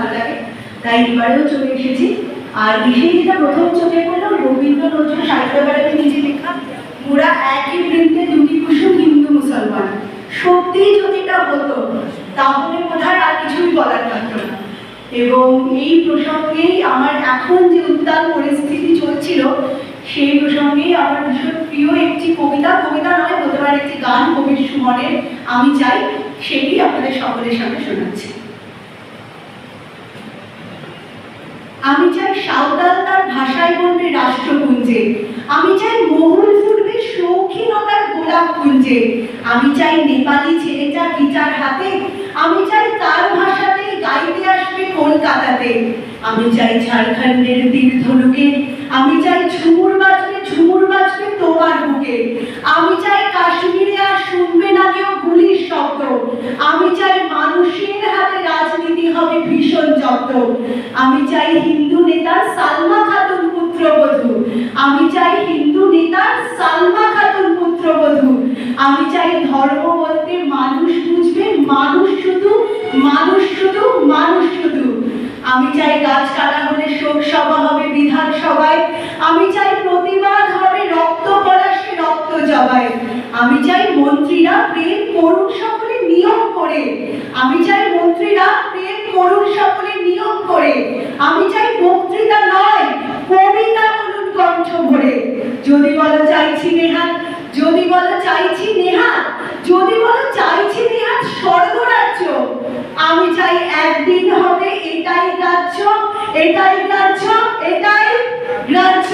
ভালো লাগে তাই এবারেও চলে এসেছি। আর বিশেষ যেটা প্রথম চোখে পড়ল রবীন্দ্র নজরুল সাহিত্য নিজে লেখা পুরা একই বৃন্তে দুটি কুসুম হিন্দু মুসলমান। সত্যিই যদি এটা হতো, তাহলে বোধহয় আর কিছুই বলার থাকতো এবং এই প্রসঙ্গেই আমার এখন যে উত্তাল পরিস্থিতি চলছিল, সেই প্রসঙ্গেই আমার ভীষণ প্রিয় একটি কবিতা। কবিতা নয় বলতে পারে একটি গান কবির সুমনের আমি চাই সেটি আপনাদের সকলের সামনে শোনাচ্ছি। আমি চাই সাঁওতাল তার ভাষায় বলবে রাষ্ট্রপুঞ্জে। আমি চাই মহুল ফুটবে শৌখিনতার গোলাপ কুঞ্জে আমি চাই নেপালি ছেলেটা গিটার হাতে। আমি চাই তার ভাষাতে গাইতে আসবে কলকাতাতে। আমি চাই ঝাড়খণ্ডের তীর ধনুকে। আমি চাই ঝুমুর বাজবে ঝুমুর বাজবে তোমার বুকে। আমি চাই কাশ্মীরে আর শুনবে না কেউ গুলির শব্দ। আমি চাই মানুষের হাতে রাজনীতি হবে ভীষণ যত্ন আমি চাই হিন্দু নেতার সালমা খাতুন পুত্রবধূ আমি চাই হিন্দু নেতার সালমা খাতুন পুত্রবধূ আমি চাই ধর্ম বলতে মানুষ বুঝবে, মানুষ শুধু মানুষ শুধু মানুষ শুধু। আমি চাই গাছ কাটা হলে শোক সভা হবে বিধানসভায়। আমি চাই প্রতিবাদ হবে রক্ত পলাশে রক্ত জবাই। আমি চাই মন্ত্রীরা প্রেম করুন সকলে নিয়ম করে। আমি চাই করুন সকলে নিয়োগ করে। আমি চাই বক্তৃতা নয়, কবিতা বলুন কণ্ঠ ভরে। যদি বলা চাইছি নেহাত, যদি বলো চাইছি নেহাত, যদি বলো চাইছি নেহাত স্বর্গরাজ্য। আমি চাই একদিন হবে এটাই রাজ্য এটাই রাজ্য এটাই রাজ্য।